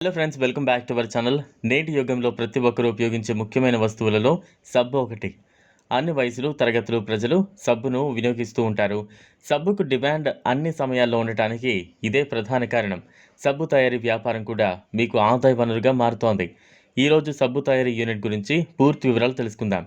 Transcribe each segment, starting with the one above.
Hello friends welcome back to our channel నేటి యుగంలో ప్రతి ఒక్కరూ ఉపయోగించే ముఖ్యమైన వస్తువులలో సబ్బు ఒకటి. అన్ని వయసులు తరగతులు ప్రజలు సబ్బును వినియోగిస్తూ ఉంటారు. సబ్బుకు డిమాండ్ అన్ని సమయాల్లో ఉండటానికి ఇదే ప్రధాన కారణం. సబ్బు తయారీ వ్యాపారం కూడా మీకు ఆదాయ వనరుగా మారుతోంది. ఈరోజు సబ్బు తయారీ యూనిట్ గురించి పూర్తి వివరాలు తెలుసుకుందాం.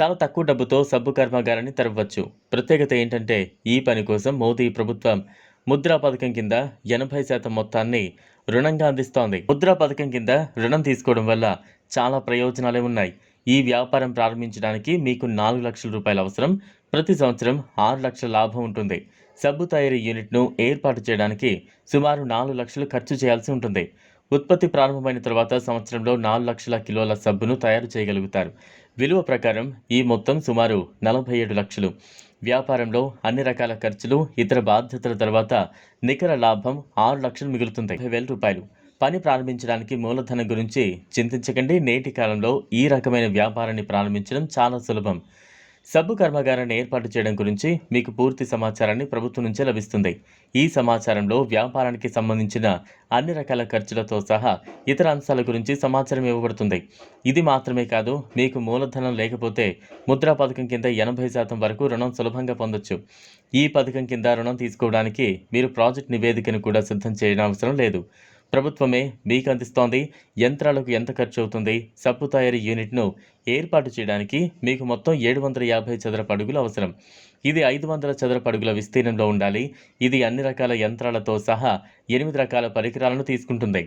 చాలా తక్కువ డబ్బుతో సబ్బు కర్మాగారాన్ని తెరవచ్చు ప్రత్యేకత ఏంటంటే ఈ పని కోసం మోదీ ప్రభుత్వం ముద్రా పథకం కింద ఎనభై శాతం మొత్తాన్ని రుణంగా అందిస్తోంది. ముద్రా పథకం కింద రుణం తీసుకోవడం వల్ల చాలా ప్రయోజనాలే ఉన్నాయి. ఈ వ్యాపారం ప్రారంభించడానికి మీకు నాలుగు లక్షల రూపాయల అవసరం. ప్రతి సంవత్సరం ఆరు లక్షల లాభం ఉంటుంది. సబ్బు తయారీ యూనిట్ను ఏర్పాటు చేయడానికి సుమారు నాలుగు లక్షలు ఖర్చు చేయాల్సి ఉంటుంది. ఉత్పత్తి ప్రారంభమైన తర్వాత సంవత్సరంలో నాలుగు లక్షల కిలోల సబ్బును తయారు చేయగలుగుతారు. విలువ ప్రకారం ఈ మొత్తం సుమారు నలభై ఏడు లక్షలు. వ్యాపారంలో అన్ని రకాల ఖర్చులు ఇతర బాధ్యతల తర్వాత నికర లాభం ఆరు లక్షలు మిగులుతుంది వేల రూపాయలు. పని ప్రారంభించడానికి మూలధనం గురించి చింతించకండి. నేటి కాలంలో ఈ రకమైన వ్యాపారాన్ని ప్రారంభించడం చాలా సులభం. సబ్బు కర్మాగారాన్ని ఏర్పాటు చేయడం గురించి మీకు పూర్తి సమాచారాన్ని ప్రభుత్వం నుంచే లభిస్తుంది. ఈ సమాచారంలో వ్యాపారానికి సంబంధించిన అన్ని రకాల ఖర్చులతో సహా ఇతర అంశాల గురించి సమాచారం ఇవ్వబడుతుంది. ఇది మాత్రమే కాదు మీకు మూలధనం లేకపోతే ముద్రా పథకం కింద ఎనభై శాతం వరకు రుణం సులభంగా పొందొచ్చు. ఈ పథకం కింద రుణం తీసుకోవడానికి మీరు ప్రాజెక్ట్ నివేదికను కూడా సిద్ధం చేయడం అవసరం లేదు. ప్రభుత్వమే మీకు అందిస్తోంది యంత్రాలకు ఎంత ఖర్చు అవుతుంది సబ్బు తయారీ యూనిట్ను ఏర్పాటు చేయడానికి మీకు మొత్తం ఏడు వందల యాభై చదరపు అడుగులు అవసరం. ఇది ఐదు వందల చదరపు అడుగుల విస్తీర్ణంలో ఉండాలి. ఇది అన్ని రకాల యంత్రాలతో సహా ఎనిమిది రకాల పరికరాలను తీసుకుంటుంది.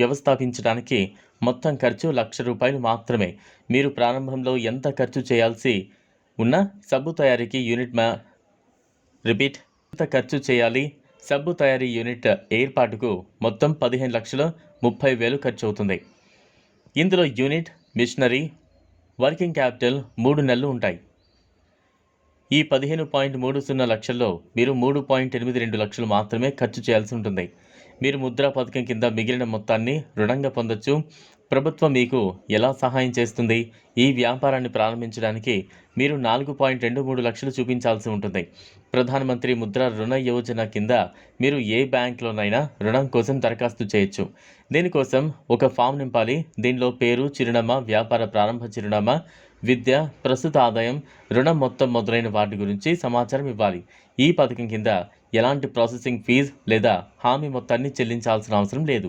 వ్యవస్థాపించడానికి మొత్తం ఖర్చు లక్ష రూపాయలు మాత్రమే. మీరు ప్రారంభంలో ఎంత ఖర్చు చేయాల్సి ఉన్న సబ్బు తయారీకి యూనిట్ మా రిపీట్ ఎంత ఖర్చు చేయాలి సబ్బు తయారీ యూనిట్ ఏర్పాటుకు మొత్తం పదిహేను లక్షల ముప్పై వేలు ఖర్చు అవుతుంది ఇందులో యూనిట్ మిషనరీ వర్కింగ్ క్యాపిటల్ మూడు నెలలు ఉంటాయి. ఈ పదిహేను పాయింట్ మూడు సున్నా లక్షల్లో మీరు మూడు పాయింట్ ఎనిమిది రెండు లక్షలు మాత్రమే ఖర్చు చేయాల్సి ఉంటుంది. మీరు ముద్రా పథకం కింద మిగిలిన మొత్తాన్ని రుణంగా పొందొచ్చు. ప్రభుత్వం మీకు ఎలా సహాయం చేస్తుంది? ఈ వ్యాపారాన్ని ప్రారంభించడానికి మీరు నాలుగు పాయింట్ రెండు మూడు లక్షలు చూపించాల్సి ఉంటుంది. ప్రధానమంత్రి ముద్ర రుణ యోజన కింద మీరు ఏ బ్యాంక్లోనైనా రుణం కోసం దరఖాస్తు చేయొచ్చు. దీనికోసం ఒక ఫామ్ నింపాలి. దీనిలో పేరు చిరునామా వ్యాపార ప్రారంభ చిరునామా విద్య ప్రస్తుత ఆదాయం రుణం మొత్తం మొదలైన వాటి గురించి సమాచారం ఇవ్వాలి. ఈ పథకం కింద ఎలాంటి ప్రాసెసింగ్ ఫీజు లేదా హామీ మొత్తాన్ని చెల్లించాల్సిన అవసరం లేదు.